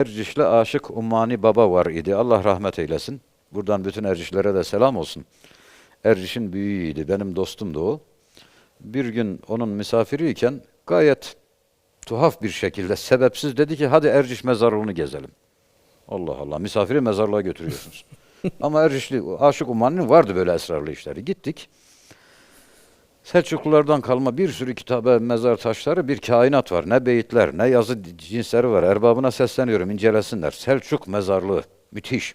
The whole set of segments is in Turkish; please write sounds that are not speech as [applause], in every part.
Erciş'le aşık Ummani Baba var idi. Allah rahmet eylesin. Buradan bütün Ercişlere de selam olsun. Erciş'in büyüğüydü. Benim dostumdu o. Bir gün onun misafiriyken gayet tuhaf bir şekilde sebepsiz dedi ki hadi Erciş mezarlığını gezelim. Allah Allah misafiri mezarlığa götürüyorsunuz. [laughs] Ama Ercişli Aşık Ummani'nin vardı böyle esrarlı işleri. Gittik. Selçuklulardan kalma bir sürü kitabe, mezar taşları, bir kainat var. Ne beyitler, ne yazı cinsleri var. Erbabına sesleniyorum, incelesinler. Selçuk mezarlığı, müthiş.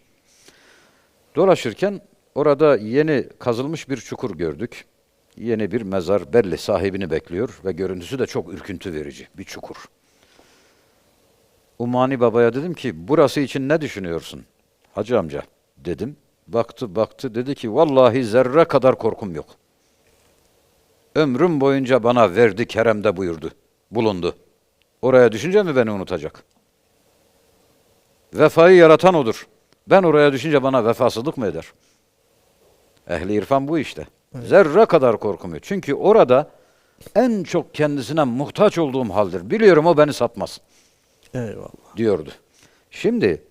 Dolaşırken orada yeni kazılmış bir çukur gördük. Yeni bir mezar belli, sahibini bekliyor ve görüntüsü de çok ürküntü verici bir çukur. Umani Baba'ya dedim ki, burası için ne düşünüyorsun? Hacı amca dedim. Baktı baktı dedi ki, vallahi zerre kadar korkum yok. Ömrüm boyunca bana verdi keremde buyurdu. Bulundu. Oraya düşünce mi beni unutacak? Vefayı yaratan odur. Ben oraya düşünce bana vefasızlık mı eder? Ehli irfan bu işte. Zerre kadar korkum yok. Çünkü orada en çok kendisine muhtaç olduğum haldir. Biliyorum o beni satmaz Eyvallah. diyordu. Şimdi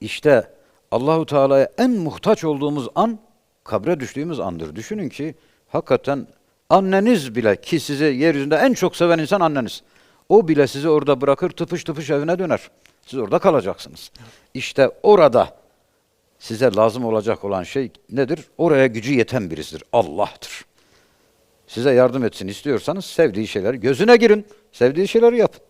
işte Allahu Teala'ya en muhtaç olduğumuz an kabre düştüğümüz andır. Düşünün ki hakikaten anneniz bile ki sizi yeryüzünde en çok seven insan anneniz. O bile sizi orada bırakır tıpış tıpış evine döner. Siz orada kalacaksınız. İşte orada size lazım olacak olan şey nedir? Oraya gücü yeten birisidir. Allah'tır. Size yardım etsin istiyorsanız sevdiği şeyler gözüne girin. Sevdiği şeyleri yapın.